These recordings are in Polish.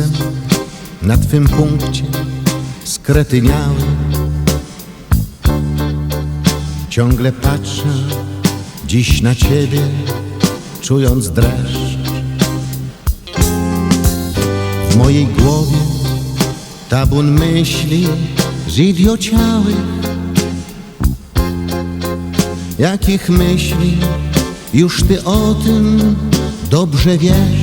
Jestem na twym punkcie skretyniały. Ciągle patrzę dziś na ciebie, czując dreszcz. W mojej głowie tabun myśli zidiociałych. Jakich myśli już ty o tym dobrze wiesz.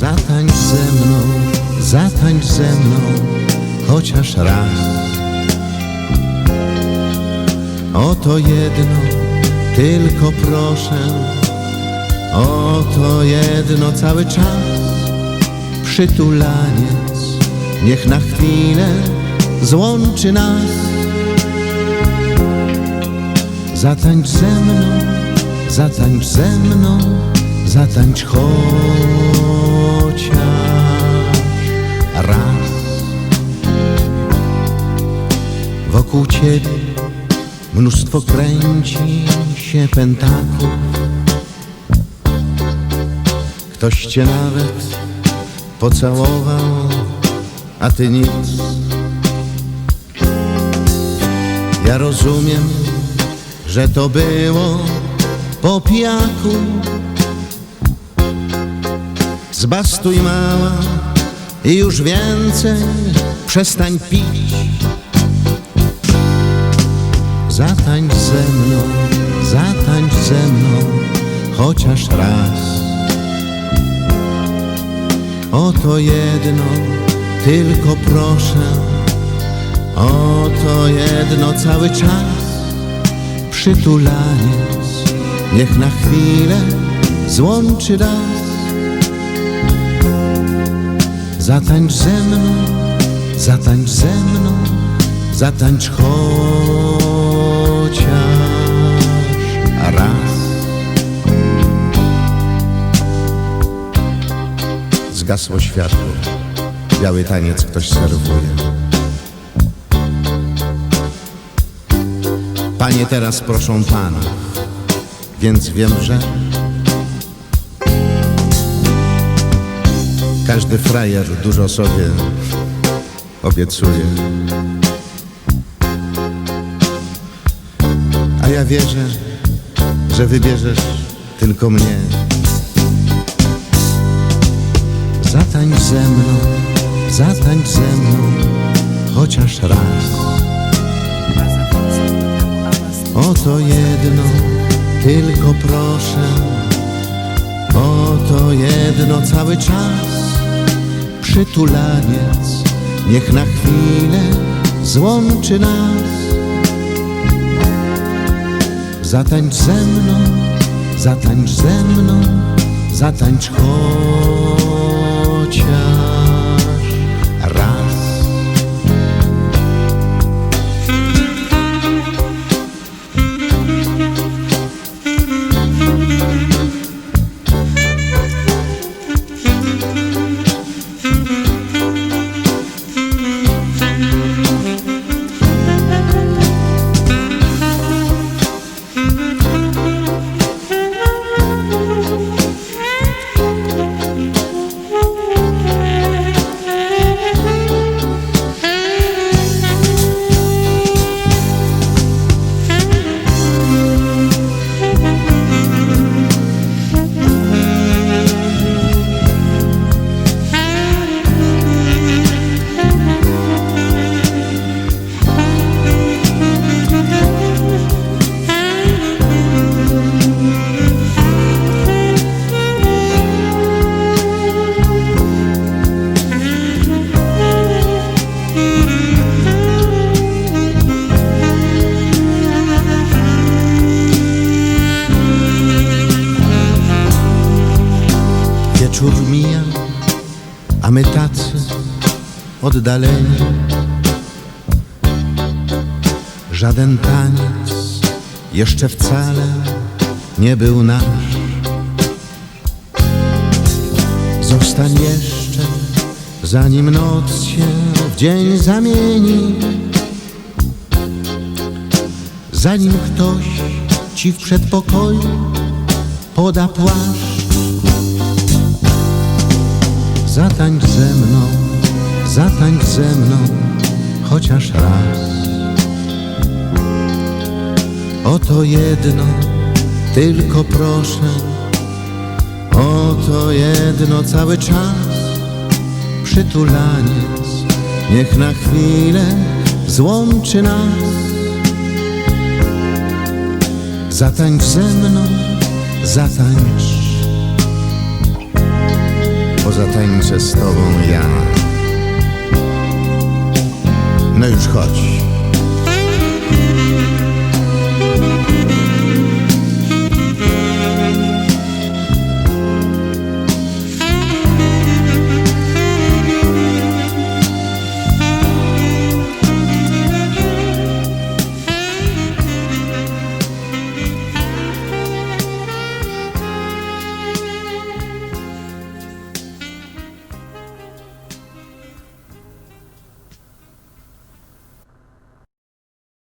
Zatańcz ze mną, zatańcz ze mną, chociaż raz. O to jedno, tylko proszę, o to jedno cały czas. Przytulaniec, niech na chwilę złączy nas. Zatańcz ze mną, zatańcz ze mną, zatańcz chociaż raz. Wokół ciebie mnóstwo kręci się pentaków. Ktoś cię nawet pocałował, a ty nic. Ja rozumiem, że to było po pijaku. Zbastuj mała i już więcej przestań pić. Zatańcz ze mną, zatańcz ze mną, chociaż raz. O to jedno, tylko proszę, o to jedno cały czas. Przytulaniec, niech na chwilę złączy nas. Zatańcz ze mną, zatańcz ze mną, zatańcz chociaż raz. Zgasło światło, biały taniec ktoś serwuje. Panie teraz proszą Pana, więc wiem, że każdy frajer dużo sobie obiecuje. A ja wierzę, że wybierzesz tylko mnie. Zatańcz ze mną, zatańcz ze mną, chociaż raz. O to jedno, tylko proszę, o to jedno cały czas. Przytulaniec, niech na chwilę złączy nas. Zatańcz ze mną, zatańcz ze mną, zatańcz chociaż Wieczór mija, a my tacy oddaleni. Żaden taniec jeszcze wcale nie był nasz. Zostań jeszcze, zanim noc się w dzień zamieni. Zanim ktoś ci w przedpokoju poda płaszcz Zatańcz ze mną, zatańcz ze mną chociaż raz. Oto jedno, tylko proszę, oto jedno cały czas. Przytulaniec, niech na chwilę złączy nas. Zatańcz ze mną, zatańcz, zatańczę z tobą ja. No już chodź.